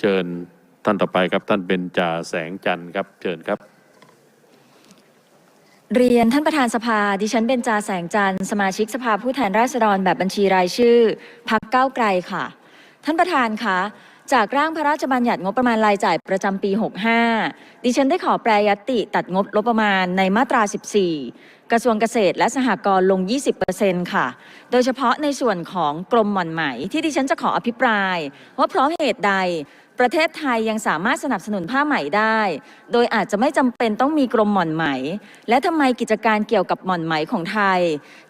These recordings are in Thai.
เชิญท่านต่อไปครับท่านเป็นจ่าแสงจันทร์ครับ เชิญครับ เรียนท่านประธานสภา ดิฉันเบญจาแสงจันทร์สมาชิกสภาผู้แทนราษฎรแบบบัญชีรายชื่อพักเก้าวไกลค่ะ ท่านประธานคะ จากร่างพระราชบัญญัติงบประมาณรายจ่ายประจำปี 65 ดิฉันได้ขอแปรยตติตัดงบงบประมาณในมาตรา 14 กระทรวงเกษตรและสหกรณ์ลง 20%ค่ะ โดยเฉพาะในส่วนของกรมหม่อนไหม ที่ดิฉันจะขออภิปราย ว่าเพราะเหตุใดประเทศไทยยังสามารถสนับสนุนผ้าไหมได้ โดยอาจจะไม่จำเป็นต้องมีกรมหม่อนไหม และทำไมกิจการเกี่ยวกับหม่อนไหมของไทย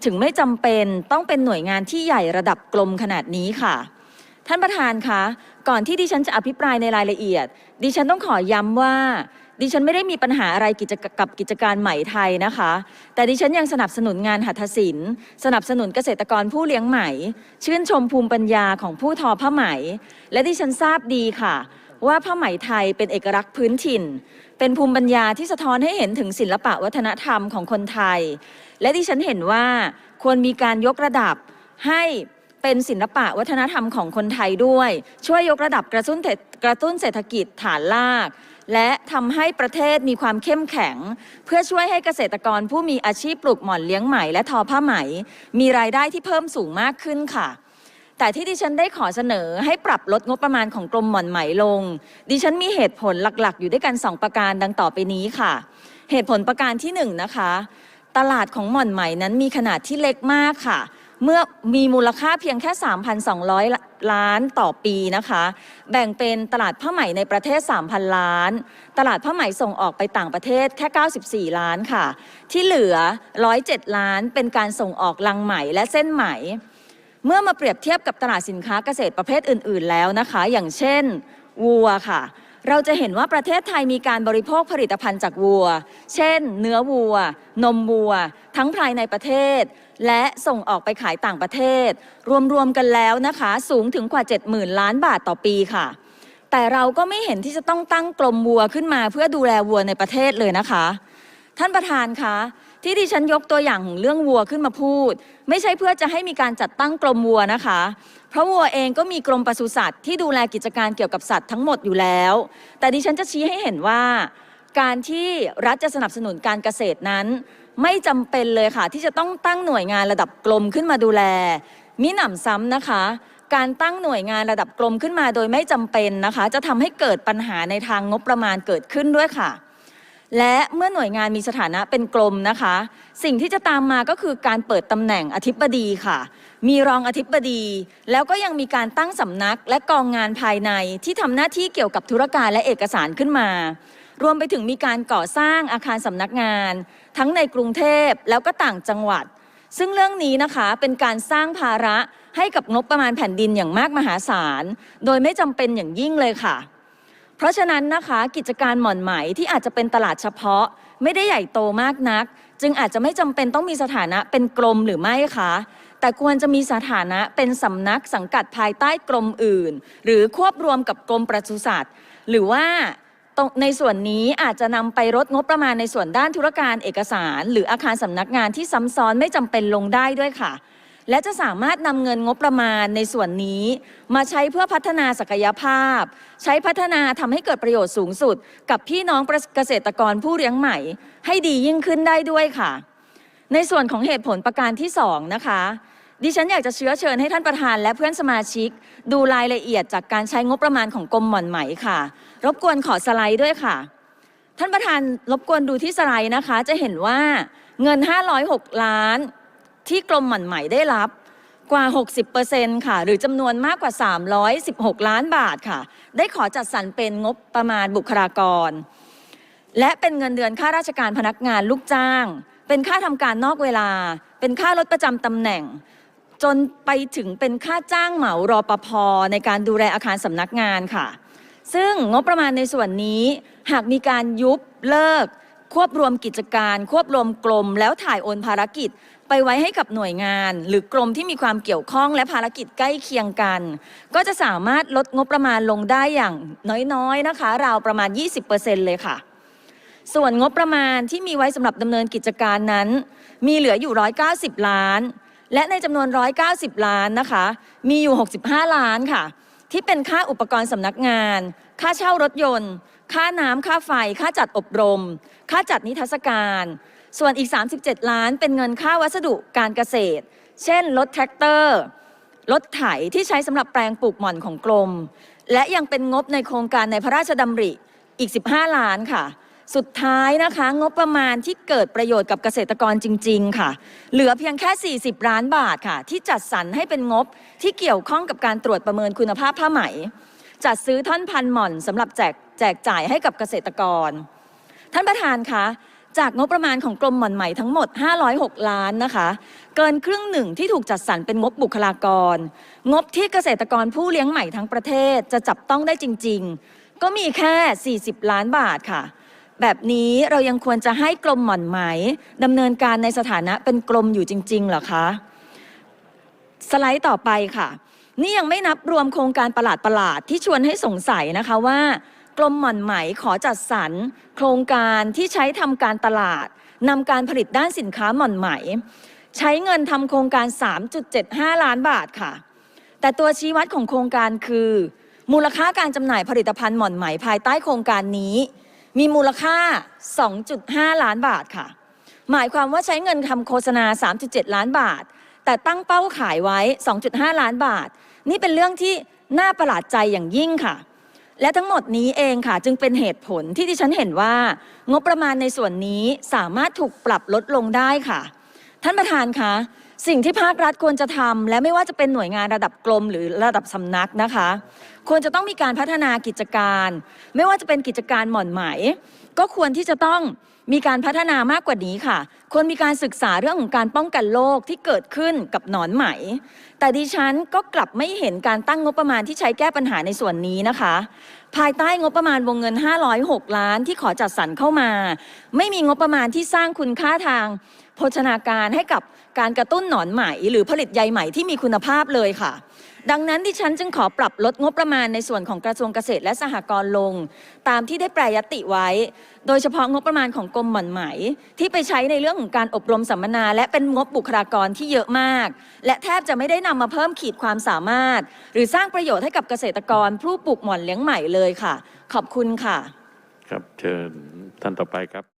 ถึงไม่จำเป็นต้องเป็นหน่วยงานที่ใหญ่ระดับกรมขนาดนี้ค่ะ ท่านประธานคะก่อนที่ดิฉันจะอภิปรายในรายละเอียด ดิฉันต้องขอย้ำว่า ดิฉันไม่ได้มีปัญหาอะไรกิจกับกิจการไหมไทยนะคะ แต่ดิฉันยังสนับสนุนงานหัตถศิลป์ สนับสนุนเกษตรกรผู้เลี้ยงไหม ชื่นชมภูมิปัญญาของผู้ทอผ้าไหม และดิฉันทราบดีค่ะ ว่าผ้าไหมไทยเป็นเอกลักษณ์พื้นถิ่น เป็นภูมิปัญญาที่สะท้อนให้เห็นถึงศิลปะวัฒนธรรมของคนไทย และดิฉันเห็นว่าควรมีการยกระดับให้ เป็นศิลปะวัฒนธรรมของคนไทยด้วย ช่วยยกระดับกระตุ้นเศรษฐกระตุ้นเศรษฐกิจฐานราก และทำให้ประเทศมีความเข้มแข็ง เพื่อช่วยให้เกษตรกรผู้มีอาชีพปลูกหม่อนเลี้ยงไหมและทอผ้าไหม มีรายได้ที่เพิ่มสูงมากขึ้นค่ะแต่ที่ดิฉันได้ขอเสนอให้ปรับลดงบประมาณของกรมหม่อนไหมลง ดิฉันมีเหตุผลหลักๆ อยู่ด้วยกัน 2 ประการดังต่อไปนี้ค่ะ เหตุผลประการที่1นะคะ ตลาดของหม่อนไหมนั้นมีขนาดที่เล็กมากค่ะ เมื่อมีมูลค่าเพียงแค่ 3,200 ล้านต่อปีนะคะ แบ่งเป็นตลาดผ้าไหมในประเทศ 3,000 ล้าน ตลาดผ้าไหมส่งออกไปต่างประเทศแค่ 94 ล้านค่ะ ที่เหลือ 107 ล้านเป็นการส่งออกลังไหมและเส้นไหม เมื่อมาเปรียบเทียบกับตลาดสินค้าเกษตรประเภทอื่น ๆ แล้วนะคะ อย่างเช่นวัวค่ะเราจะเห็นว่าประเทศไทยมีการบริโภคผลิตภัณฑ์จากวัว เช่น เนื้อวัว นมวัว ทั้งภายในประเทศ และส่งออกไปขายต่างประเทศ รวมๆกันแล้วนะคะ สูงถึงกว่า 70,000 ล้านบาทต่อปีค่ะ แต่เราก็ไม่เห็นที่จะต้องตั้งกรมวัวขึ้นมา เพื่อดูแลวัวในประเทศเลยนะคะ ท่านประธานคะที่ดิฉันยกตัวอย่างของเรื่องวัวขึ้นมาพูด ไม่ใช่เพื่อจะให้มีการจัดตั้งกรมวัวนะคะ เพราะวัวเองก็มีกรมปศุสัตว์ที่ดูแลกิจการเกี่ยวกับสัตว์ทั้งหมดอยู่แล้ว แต่ดิฉันจะชี้ให้เห็นว่า การที่รัฐจะสนับสนุนการเกษตรนั้น ไม่จำเป็นเลยค่ะ ที่จะต้องตั้งหน่วยงานระดับกรมขึ้นมาดูแล มิหนำซ้ำนะคะ การตั้งหน่วยงานระดับกรมขึ้นมาโดยไม่จำเป็นนะคะ จะทำให้เกิดปัญหาในทางงบประมาณเกิดขึ้นด้วยค่ะ และเมื่อหน่วยงานมีสถานะเป็นกรมนะคะ สิ่งที่จะตามมาก็คือการเปิดตำแหน่งอธิบดีค่ะ มีรองอธิบดี แล้วก็ยังมีการตั้งสำนักและกองงานภายในที่ทำหน้าที่เกี่ยวกับธุรการและเอกสารขึ้นมา รวมไปถึงมีการก่อสร้างอาคารสำนักงาน ทั้งในกรุงเทพแล้วก็ต่างจังหวัด ซึ่งเรื่องนี้นะคะเป็นการสร้างภาระให้กับงบประมาณแผ่นดินอย่างมากมหาศาล โดยไม่จำเป็นอย่างยิ่งเลยค่ะ เพราะฉะนั้นนะคะกิจการหม่อนไหมที่อาจจะเป็นตลาดเฉพาะ ไม่ได้ใหญ่โตมากนัก จึงอาจจะไม่จำเป็นต้องมีสถานะเป็นกรมหรือไม่คะแต่ควรจะมีสถานะเป็นสำนักสังกัดภายใต้กรมอื่น หรือควบรวมกับกรมปศุสัตว์ หรือว่า ในส่วนนี้อาจจะนำไปลดงบประมาณในส่วนด้านธุรการเอกสาร หรืออาคารสำนักงานที่ซ้ำซ้อนไม่จำเป็นลงได้ด้วยค่ะ และจะสามารถนำเงินงบประมาณในส่วนนี้ มาใช้เพื่อพัฒนาศักยภาพ ใช้พัฒนาทำให้เกิดประโยชน์สูงสุด กับพี่น้องเกษตรกรผู้เลี้ยงใหม่ ให้ดียิ่งขึ้นได้ด้วยค่ะ ในส่วนของเหตุผลประการที่สองนะคะ ดิฉันอยากจะเชื้อเชิญให้ท่านประธานและเพื่อนสมาชิก ดูรายละเอียดจากการใช้งบประมาณของกรมหม่อนไหมค่ะ รบกวนขอสไลด์ด้วยค่ะ ท่านประธานรบกวนดูที่สไลด์นะคะ จะเห็นว่าเงิน 506 ล้าน ที่กรมหม่อนไหมได้รับกว่า 60%ค่ะ หรือจำนวนมากกว่า 316 ล้านบาทค่ะ ได้ขอจัดสรรเป็นงบประมาณบุคลากร และเป็นเงินเดือนค่าราชการพนักงานลูกจ้าง เป็นค่าทำการนอกเวลา เป็นค่ารถประจำตำแหน่ง จนไปถึงเป็นค่าจ้างเหมารอปภในการดูแลอาคารสำนักงานค่ะ ซึ่งงบประมาณในส่วนนี้หากมีการยุบเลิก ควบรวมกิจการ ควบรวมกรมแล้วถ่ายโอนภารกิจไปไว้ให้กับหน่วยงาน หรือกรมที่มีความเกี่ยวข้องและภารกิจใกล้เคียงกัน ก็จะสามารถลดงบประมาณลงได้อย่างน้อยๆนะคะ ราวประมาณ 20%เลยค่ะ ส่วนงบประมาณที่มีไว้สำหรับดำเนินกิจการนั้น มีเหลืออยู่ 190 ล้าน และในจำนวน 190 ล้านนะคะ มีอยู่ 65 ล้านค่ะ ที่เป็นค่าอุปกรณ์สำนักงาน ค่าเช่ารถยนต์ ค่าน้ำค่าไฟ ค่าจัดอบรม ค่าจัดนิทรรศการ ส่วนอีก 37 ล้านเป็นเงินค่าวัสดุการเกษตร เช่นรถแทรกเตอร์ รถไถที่ใช้สำหรับแปลงปลูกหม่อนของกรม และยังเป็นงบในโครงการในพระราชดำริอีก 15 ล้านค่ะ สุดท้ายนะคะ งบประมาณที่เกิดประโยชน์กับเกษตรกรจริง ๆ ค่ะ เหลือเพียงแค่ 40 ล้านบาทค่ะ ที่จัดสรรให้เป็นงบที่เกี่ยวข้องกับการตรวจประเมินคุณภาพผ้าไหม จัดซื้อท่อนพันหม่อนสำหรับแจกแจกจ่ายให้กับเกษตรกร ท่านประธานคะจากงบประมาณของกรมหม่อนไหมทั้งหมด 506 ล้านนะคะ เกินครึ่งหนึ่งที่ถูกจัดสรรเป็นงบบุคลากร งบที่เกษตรกรผู้เลี้ยงไหมทั้งประเทศจะจับต้องได้จริง ๆ ก็มีแค่ 40 ล้านบาทค่ะ แบบนี้เรายังควรจะให้กรมหม่อนไหมดำเนินการในสถานะเป็นกรมอยู่จริง ๆเหรอคะ สไลด์ต่อไปค่ะ นี่ยังไม่นับรวมโครงการประหลาดๆที่ชวนให้สงสัยนะคะว่ากรมหม่อนไหมขอจัดสรรโครงการที่ใช้ทำการตลาดนำการผลิตด้านสินค้าหม่อนไหม ใช้เงินทำโครงการ 3.75 ล้านบาทค่ะ แต่ตัวชี้วัดของโครงการคือ มูลค่าการจำหน่ายผลิตภัณฑ์หม่อนไหมภายใต้โครงการนี้ มีมูลค่า 2.5 ล้านบาทค่ะ หมายความว่าใช้เงินทำโฆษณา 3.7 ล้านบาท แต่ตั้งเป้าขายไว้ 2.5 ล้านบาท นี่เป็นเรื่องที่น่าประหลาดใจอย่างยิ่งค่ะ และทั้งหมดนี้เองค่ะ จึงเป็นเหตุผลที่ที่ฉันเห็นว่า งบประมาณในส่วนนี้สามารถถูกปรับลดลงได้ค่ะ ท่านประธานคะสิ่งที่ภาครัฐควรจะทำและไม่ว่าจะเป็นหน่วยงานระดับกรมหรือระดับสำนักนะคะ ควรจะต้องมีการพัฒนากิจการ ไม่ว่าจะเป็นกิจการหม่อนไหม ก็ควรที่จะต้องมีการพัฒนามากกว่านี้ค่ะ ควรมีการศึกษาเรื่องของการป้องกันโรคที่เกิดขึ้นกับหนอนไหม แต่ดิฉันก็กลับไม่เห็นการตั้งงบประมาณที่ใช้แก้ปัญหาในส่วนนี้นะคะ ภายใต้งบประมาณวงเงิน 506 ล้านที่ขอจัดสรรเข้ามา ไม่มีงบประมาณที่สร้างคุณค่าทางโภชนาการให้กับการกระตุ้นหนอนไหม หรือผลิตใยไหมที่มีคุณภาพเลยค่ะดังนั้นดิฉันจึงขอปรับลดงบประมาณในส่วนของกระทรวงเกษตรและสหกรณ์ลง ตามที่ได้แปรยติไว้ โดยเฉพาะงบประมาณของกรมหม่อนไหม ที่ไปใช้ในเรื่องของการอบรมสัมมนา และเป็นงบบุคลากรที่เยอะมาก และแทบจะไม่ได้นำมาเพิ่มขีดความสามารถ หรือสร้างประโยชน์ให้กับเกษตรกรผู้ปลูกหม่อนเลี้ยงใหม่เลยค่ะ ขอบคุณค่ะ ครับเชิญท่านต่อไปครับ